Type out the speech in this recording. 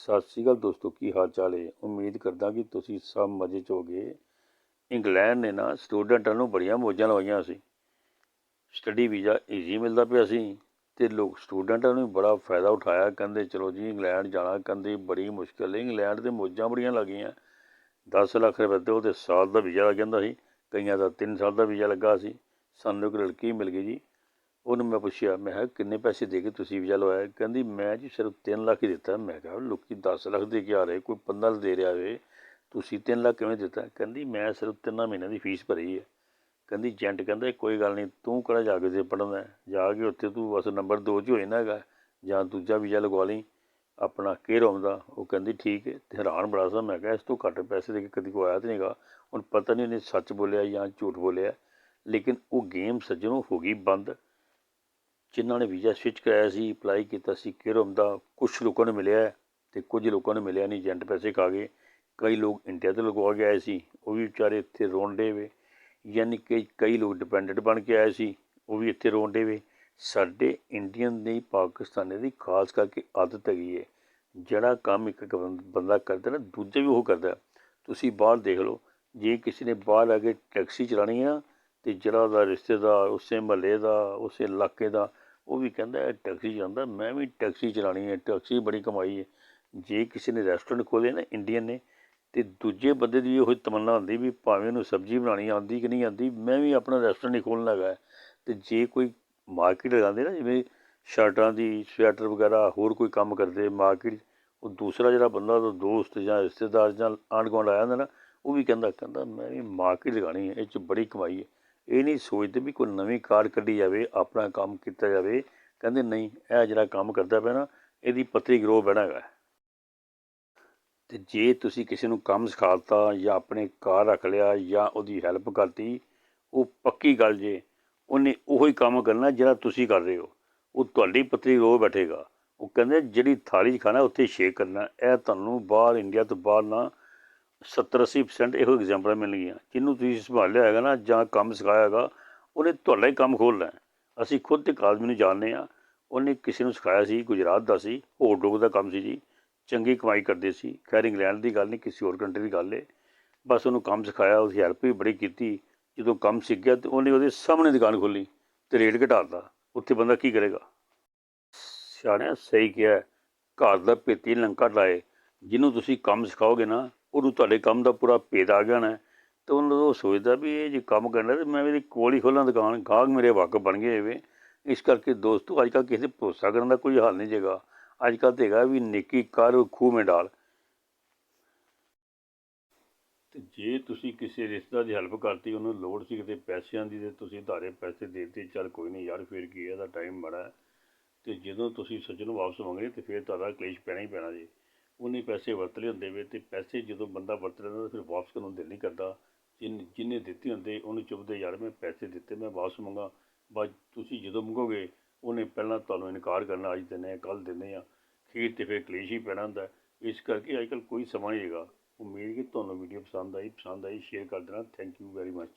ਸਤਿ ਸ਼੍ਰੀ ਅਕਾਲ ਦੋਸਤੋ, ਕੀ ਹਾਲ ਚਾਲ ਹੈ? ਉਮੀਦ ਕਰਦਾ ਕਿ ਤੁਸੀਂ ਸਭ ਮਜ਼ੇ 'ਚ ਹੋਗੇ ਇੰਗਲੈਂਡ ਨੇ ਨਾ ਸਟੂਡੈਂਟਾਂ ਨੂੰ ਬੜੀਆਂ ਮੌਜਾਂ ਲਵਾਈਆਂ ਸੀ। ਸਟੱਡੀ ਵੀਜ਼ਾ ਈਜ਼ੀ ਮਿਲਦਾ ਪਿਆ ਸੀ ਤੇ ਲੋਕ ਸਟੂਡੈਂਟਾਂ ਨੂੰ ਵੀ ਬੜਾ ਫਾਇਦਾ ਉਠਾਇਆ। ਕਹਿੰਦੇ, ਚਲੋ ਜੀ, ਇੰਗਲੈਂਡ ਜਾਣਾ। ਕਹਿੰਦੇ, ਬੜੀ ਮੁਸ਼ਕਲ ਹੈ, ਇੰਗਲੈਂਡ ਤੇ ਮੌਜਾਂ ਬੜੀਆਂ ਲੱਗੀਆਂ। 10 ਲੱਖ ਰੁਪਏ ਤੇ ਉਹਦੇ ਸਾਲ ਦਾ ਵੀਜ਼ਾ ਲੱਗ ਜਾਂਦਾ ਸੀ। ਕਈਆਂ ਦਾ 3 ਸਾਲ ਦਾ ਵੀਜ਼ਾ ਲੱਗਾ ਸੀ। ਸਾਨੂੰ ਇੱਕ ਲੜਕੀ ਮਿਲ ਗਈ ਜੀ। ਉਹਨੂੰ ਮੈਂ ਪੁੱਛਿਆ, ਮੈਂ ਕਿਹਾ, ਕਿੰਨੇ ਪੈਸੇ ਦੇ ਕੇ ਤੁਸੀਂ ਵੀਜ਼ਾ ਲਵਾਇਆ? ਕਹਿੰਦੀ, ਮੈਂ ਜੀ ਸਿਰਫ 3 ਲੱਖ ਹੀ ਦਿੱਤਾ। ਮੈਂ ਕਿਹਾ, ਲੋਕੀ 10 ਲੱਖ ਦੇ ਕੇ ਆ ਰਹੇ, ਕੋਈ 15 ਦੇ ਰਿਹਾ ਵੇ ਤੁਸੀਂ 3 ਲੱਖ ਕਿਵੇਂ ਦਿੱਤਾ? ਕਹਿੰਦੀ, ਮੈਂ ਸਿਰਫ ਤਿੰਨਾਂ ਮਹੀਨਿਆਂ ਦੀ ਫੀਸ ਭਰੀ ਹੈ। ਕਹਿੰਦੀ, ਜੈਂਟ ਕਹਿੰਦਾ, ਕੋਈ ਗੱਲ ਨਹੀਂ, ਤੂੰ ਕਿਹੜਾ ਜਾ ਕੇ ਜੇ ਪੜ੍ਹਨਾ ਜਾ ਕੇ ਉੱਥੇ ਤੂੰ ਬਸ ਨੰਬਰ 2 'ਚ ਹੋਏ ਨਾ ਹੈਗਾ, ਜਾਂ ਦੂਜਾ ਵੀਜ਼ਾ ਲਗਵਾ ਲਈ, ਆਪਣਾ ਕੇਅਰ ਆਉਂਦਾ ਉਹ ਕਹਿੰਦੀ, ਠੀਕ ਹੈ। ਤੇ ਹੈਰਾਨ ਬੜਾ ਸਾਂ, ਮੈਂ ਕਿਹਾ, ਇਸ ਤੋਂ ਘੱਟ ਪੈਸੇ ਦੇ ਕੇ ਕਦੀ ਕੋਈ ਆਇਆ ਤਾਂ ਨਹੀਂਗਾ ਹੁਣ ਪਤਾ ਨਹੀਂ ਉਹਨੇ ਸੱਚ ਬੋਲਿਆ ਜਾਂ ਝੂਠ ਬੋਲਿਆ, ਲੇਕਿਨ ਉਹ ਗੇਮ ਸੱਜਣੋਂ ਹੋ ਗਈ ਬੰਦ। ਜਿਨ੍ਹਾਂ ਨੇ ਵੀਜ਼ਾ ਸਵਿਚ ਕਰਾਇਆ ਸੀ ਅਪਲਾਈ ਕੀਤਾ ਸੀ ਕੇਅਰ ਦਾ ਕੁਝ ਲੋਕਾਂ ਨੂੰ ਮਿਲਿਆ ਹੈ ਤੇ ਕੁਝ ਲੋਕਾਂ ਨੂੰ ਮਿਲਿਆ ਨਹੀਂ ਏਜੰਟ ਪੈਸੇ ਖਾ ਗਏ। ਕਈ ਲੋਕ ਇੰਡੀਆ ਤੋਂ ਲਗਵਾ ਕੇ ਆਏ ਸੀ, ਉਹ ਵੀ ਵਿਚਾਰੇ ਇੱਥੇ ਰੋਣ ਡੇ ਵੇ। ਯਾਨੀ ਕਿ ਕਈ ਲੋਕ ਡਿਪੈਂਡੈਂਟ ਬਣ ਕੇ ਆਏ ਸੀ, ਉਹ ਵੀ ਇੱਥੇ ਰੋਣ ਡੇ ਵੇ। ਸਾਡੇ ਇੰਡੀਅਨ ਦੀ, ਪਾਕਿਸਤਾਨੀ ਦੀ ਖਾਸ ਕਰਕੇ ਆਦਤ ਹੈਗੀ ਹੈ ਜਿਹੜਾ ਕੰਮ ਇੱਕ ਬੰਦਾ ਕਰਦਾ ਨਾ, ਦੂਜੇ ਵੀ ਉਹ ਕਰਦਾ। ਤੁਸੀਂ ਬਾਹਰ ਦੇਖ ਲਓ, ਜੇ ਕਿਸੇ ਨੇ ਬਾਹਰ ਆ ਕੇ ਟੈਕਸੀ ਚਲਾਣੀ ਆ, ਤੇ ਜਿਹੜਾ ਉਹਦਾ ਰਿਸ਼ਤੇਦਾਰ, ਉਸੇ ਮਹੱਲੇ ਦਾ, ਉਸੇ ਇਲਾਕੇ ਦਾ ਉਹ ਵੀ ਕਹਿੰਦਾ ਇਹ ਟੈਕਸੀ ਜਾਂਦਾ, ਮੈਂ ਵੀ ਟੈਕਸੀ ਚਲਾਣੀ ਹੈ, ਟੈਕਸੀ ਬੜੀ ਕਮਾਈ ਹੈ ਜੇ ਕਿਸੇ ਨੇ ਰੈਸਟੋਰੈਂਟ ਖੋਲ੍ਹੇ ਨਾ ਇੰਡੀਅਨ ਨੇ, ਤੇ ਦੂਜੇ ਬੰਦੇ ਦੀ ਵੀ ਉਹੀ ਤਮੰਨਾ ਹੁੰਦੀ ਵੀ ਭਾਵੇਂ ਉਹਨੂੰ ਸਬਜ਼ੀ ਬਣਾਉਣੀ ਆਉਂਦੀ ਕਿ ਨਹੀਂ ਆਉਂਦੀ, ਮੈਂ ਵੀ ਆਪਣਾ ਰੈਸਟੋਰੈਂਟ ਹੀ ਖੋਲ੍ਹਣਾ ਹੈਗਾ ਹੈ। ਤੇ ਜੇ ਕੋਈ ਮਾਰਕੀਟ ਲਗਾਉਂਦੇ ਨਾ, ਜਿਵੇਂ ਸ਼ਰਟਾਂ ਦੀ ਸਵੈਟਰ ਵਗੈਰਾ, ਹੋਰ ਕੋਈ ਕੰਮ ਕਰਦੇ ਮਾਰਕੀਟ ਉਹ ਦੂਸਰਾ ਜਿਹੜਾ ਬੰਦਾ, ਉਹਦਾ ਦੋਸਤ ਜਾਂ ਰਿਸ਼ਤੇਦਾਰ ਜਾਂ ਆਂਢ ਗੁਆਂਢ ਆਇਆ ਹੁੰਦਾ ਨਾ, ਉਹ ਵੀ ਕਹਿੰਦਾ ਕਹਿੰਦਾ ਮੈਂ ਵੀ ਮਾਰਕੀਟ ਲਗਾਉਣੀ ਹੈ, ਇਹ 'ਚ ਬੜੀ ਕਮਾਈ ਹੈ ਇਹ ਨਹੀਂ ਸੋਚਦੇ ਵੀ ਕੋਈ ਨਵੀਂ ਕਾਰ ਕੱਢੀ ਜਾਵੇ, ਆਪਣਾ ਕੰਮ ਕੀਤਾ ਜਾਵੇ। ਕਹਿੰਦੇ ਨਹੀਂ, ਇਹ ਜਿਹੜਾ ਕੰਮ ਕਰਦਾ ਪਿਆ ਨਾ, ਇਹਦੀ ਪੱਤਰੀ ਗਰੋ ਬਹਿਣਾ ਹੈਗਾ। ਤੇ ਜੇ ਤੁਸੀਂ ਕਿਸੇ ਨੂੰ ਕੰਮ ਸਿਖਾਤਾ ਜਾਂ ਆਪਣੇ ਕਾਰ ਰੱਖ ਲਿਆ ਜਾਂ ਉਹਦੀ ਹੈਲਪ ਕਰਤੀ, ਉਹ ਪੱਕੀ ਗੱਲ ਜੇ, ਉਹਨੇ ਉਹੀ ਕੰਮ ਕਰਨਾ ਜਿਹੜਾ ਤੁਸੀਂ ਕਰ ਰਹੇ ਹੋ। ਉਹ ਤੁਹਾਡੀ ਪੱਤਰੀ ਰੋ ਬੈਠੇਗਾ। ਉਹ ਕਹਿੰਦੇ ਜਿਹੜੀ ਥਾਲੀ 'ਚ ਖਾਣਾ, ਉੱਥੇ ਸ਼ੇਕ ਕਰਨਾ। ਇਹ ਤੁਹਾਨੂੰ ਬਾਹਰ ਇੰਡੀਆ ਤੋਂ ਬਾਹਰ ਨਾ 70 80% ਇਹੋ ਐਗਜ਼ਾਮਪਲਾਂ ਮਿਲਣਗੀਆਂ ਜਿਹਨੂੰ ਤੁਸੀਂ ਸੰਭਾਲਿਆ ਹੈਗਾ ਨਾ, ਜਾਂ ਕੰਮ ਸਿਖਾਇਆ ਹੈਗਾ, ਉਹਨੇ ਤੁਹਾਡਾ ਹੀ ਕੰਮ ਖੋਲ੍ਹਣਾ ਅਸੀਂ ਖੁਦ ਇੱਕ ਆਦਮੀ ਨੂੰ ਜਾਣਦੇ ਆ ਉਹਨੇ ਕਿਸੇ ਨੂੰ ਸਿਖਾਇਆ ਸੀ, ਗੁਜਰਾਤ ਦਾ ਸੀ, ਹੋਰ ਡੋਗ ਦਾ ਕੰਮ ਸੀ ਜੀ। ਚੰਗੀ ਕਮਾਈ ਕਰਦੇ ਸੀ, ਖੈਰ ਇੰਗਲੈਂਡ ਦੀ ਗੱਲ ਨਹੀਂ, ਕਿਸੇ ਹੋਰ ਕੰਟਰੀ ਦੀ ਗੱਲ ਏ। ਬਸ ਉਹਨੂੰ ਕੰਮ ਸਿਖਾਇਆ, ਉਹਦੀ ਹੈਲਪ ਵੀ ਬੜੀ ਕੀਤੀ। ਜਦੋਂ ਕੰਮ ਸਿੱਖ ਗਿਆ ਤੇ ਉਹਨੇ ਉਹਦੇ ਸਾਹਮਣੇ ਦੁਕਾਨ ਖੋਲੀ ਤੇ ਰੇਟ ਘਟਾਤਾ। ਉੱਥੇ ਬੰਦਾ ਕੀ ਕਰੇਗਾ? ਸਿਆਣਿਆ, ਸਹੀ ਕਿਹਾ। ਘਰ ਦਾ ਪੇਤੀ ਲੰਕਾ ਲਾਏ। ਜਿਹਨੂੰ ਤੁਸੀਂ ਕੰਮ ਸਿਖਾਓਗੇ ਨਾ ਉਹਨੂੰ ਤੁਹਾਡੇ ਕੰਮ ਦਾ ਪੂਰਾ ਭੇਦ ਆ ਜਾਣਾ ਨਾ, ਤੇ ਉਹਨੂੰ ਉਹ ਸੋਚਦਾ ਵੀ ਇਹ ਜੇ ਕੰਮ ਕਰਨਾ ਤੇ ਮੈਂ ਵੀ ਕੋਲ ਹੀ ਖੋਲਾਂ ਦੁਕਾਨ, ਗਾਹਕ ਮੇਰੇ ਵਾਕ ਬਣ ਗਏ ਵੇ। ਇਸ ਕਰਕੇ ਦੋਸਤੋ ਅੱਜ ਕੱਲ੍ਹ ਕਿਸੇ ਤੇ ਭਰੋਸਾ ਕਰਨ ਦਾ ਕੋਈ ਹਾਲ ਨਹੀਂ ਜੇਗਾ। ਅੱਜ ਕੱਲ੍ਹ ਤੇ ਹੈਗਾ ਵੀ ਨੇਕੀ ਕਰ ਖੂਹ ਮੇ ਡਾਲ। ਤੇ ਜੇ ਤੁਸੀਂ ਕਿਸੇ ਰਿਸ਼ਤੇਦਾਰ ਦੀ ਹੈਲਪ ਕਰਤੀ, ਉਹਨੂੰ ਲੋੜ ਸੀ ਕਿਤੇ ਪੈਸਿਆਂ ਦੀ, ਤੇ ਤੁਸੀਂ ਧਾਰੇ ਪੈਸੇ ਦੇ ਦਿੱਤੇ, ਚੱਲ ਕੋਈ ਨਹੀਂ ਯਾਰ, ਫੇਰ ਕੀ ਇਹਦਾ ਟਾਈਮ ਬੜਾ ਹੈ। ਤੇ ਜਦੋਂ ਤੁਸੀਂ ਸੱਜਣ ਨੂੰ ਵਾਪਸ ਮੰਗਣੇ ਤੇ ਫਿਰ ਤੁਹਾਡਾ ਕਲੇਸ਼ ਪੈਣਾ ਹੀ ਪੈਣਾ ਜੀ। ਉਹਨੇ ਪੈਸੇ ਵਰਤ ਲਏ ਹੁੰਦੇ ਵੇ ਤੇ ਪੈਸੇ ਜਦੋਂ ਬੰਦਾ ਵਰਤ ਲੈਂਦਾ ਫਿਰ ਵਾਪਸ ਕਰਨ ਨੂੰ ਦਿਲ ਨਹੀਂ ਕਰਦਾ। ਜਿਨ ਜਿਹਨੇ ਦਿੱਤੇ ਹੁੰਦੇ, ਉਹਨੂੰ ਚੁੱਪਦੇ ਯਾਰ ਮੈਂ ਪੈਸੇ ਦਿੱਤੇ, ਮੈਂ ਵਾਪਸ ਮੰਗਾ। ਬਸ ਤੁਸੀਂ ਜਦੋਂ ਮੰਗੋਗੇ, ਉਹਨੇ ਪਹਿਲਾਂ ਤੁਹਾਨੂੰ ਇਨਕਾਰ ਕਰਨਾ, ਅੱਜ ਦਿੰਦੇ ਆ, ਕੱਲ੍ਹ ਦਿੰਦੇ ਆ। ਖੀਰ ਤੇ ਫਿਰ ਕਲੇਸ਼ ਹੀ ਪੈਣਾ ਹੁੰਦਾ। ਇਸ ਕਰਕੇ ਅੱਜ ਕੱਲ੍ਹ ਕੋਈ ਸਮਾਂ ਨਹੀਂ ਹੈਗਾ। ਉਮੀਦ ਕਿ ਤੁਹਾਨੂੰ ਵੀਡੀਓ ਪਸੰਦ ਆਈ ਪਸੰਦ ਆਈ ਸ਼ੇਅਰ ਕਰ ਦੇਣਾ। Thank you very much